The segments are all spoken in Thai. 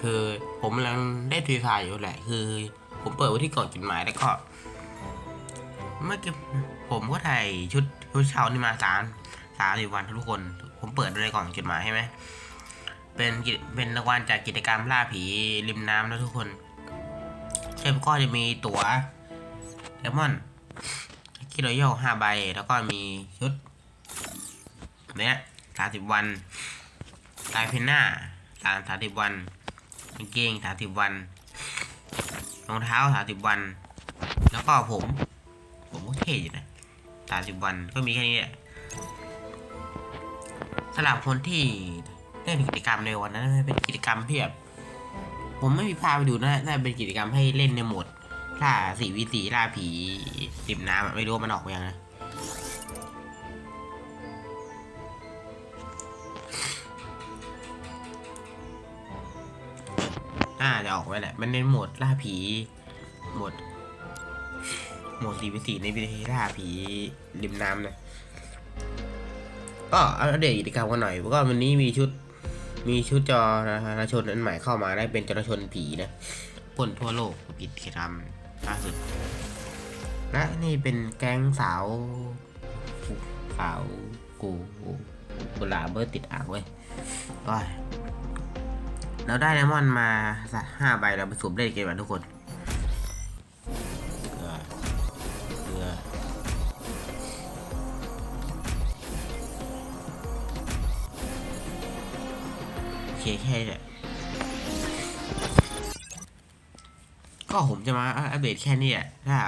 คือผมกำลังได้ฟรีไฟอยู่แหละ คือ ผมเปิดไว้ที่กล่องจดหมายแล้วก็ เมื่อกี้ผมก็ถ่ายชุดชุดเช้านี่มาสามสามสิบวันทุกคน ผมเปิดในกล่องจดหมายใช่ไหมเป็นเป็นรางวัลจากกิจกรรมล่าผีริมน้ำนะทุกคนเช่นก็จะมีตั๋วเลมอนคิโรโยห้าใบ แล้วก็มีชุดเนี้ยสามสิบวันลายเพนหน้า สามสามสิบวันกางเกงสามสิบวันรองเท้าสามสิบวัน แล้วก็ผม ผมก็เท่อยู่นะสามสิบวันก็มีแค่นี้แหละสำหรับคนที่เล่นกิจกรรมในวันนั้นเป็นกิจกรรมที่แบบผมไม่มีพาไปดูนะน่าเป็นกิจกรรมให้เล่นในโหมดล่าสีวิสีล่าผีริมน้ำไม่รู้ว่ามันออกมายังนะ่าจะออกไว้แหละ มันในโหมดล่าผีโหมดโหมดสีวิสีในวิธีล่าผีริมน้ำนะก็อัปเดตกิจกรรมกันหน่อยก็วันนี้มีชุดมีชุดจอระชาชนอันใหม่เข้ามาได้เป็นจราชนผีนะพ่นทั่วโลกกิจกรรมล่าสุดและนี่เป็นแก๊งสาวสาวกูกุหลาบเบอร์ติดอ่างเว้ย เราได้ไดมอนด์มาสักห้าใบเราไปสุ่มเล่นเกมกันทุกคนเกลือโอเคแค่นี้แหละก็ผมจะมาอัปเดตแค่นี้แหละถ้า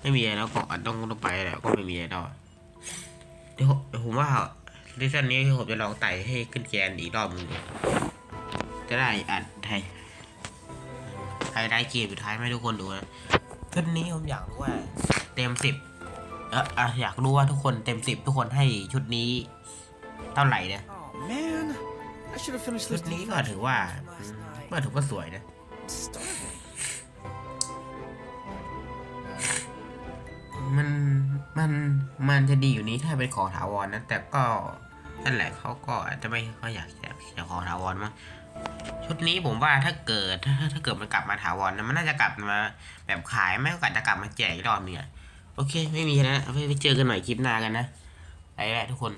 ไม่มีอะไรแล้วก็ต้องต้องไปแล้วก็ไม่มีอะไรแล้วเดี๋ยวผมว่า ดิชั่นนี้ผมจะลองไต่ให้ขึ้นแกนอีกรอบนึงจะได้อัดไทยไฮไลท์เกมสุดท้ายให้ทุกคนดูนะชุดนี้ผมอยากรู้ว่า เต็มสิบเอออะอยากรู้ว่าทุกคนเต็มสิบทุกคนให้ชุดนี้ เท่าไหร่นี่ย Oh man, I should have finished ชุดนี้ก็ถือว่าอืมก็ถือว่าสวยนะมันมันมันจะดีอยู่นี้ถ้าเป็นของถาวรนะ แต่ก็ นั่นแหละเขาก็อาจจะไม่เขาอยากจะจกของถาวรมั้งชุดนี้ผมว่าถ้าเกิดถ้าถ้าเกิดมันกลับมาถาวรนะมันน่าจะกลับมาแบบขายไม่ก็อาจจะกลับมาแจกอีกรอบนึงอะโอเค ไม่มีนะไว้ไปเจอกันใหม่คลิปหน้ากันนะไปแล้วทุกคน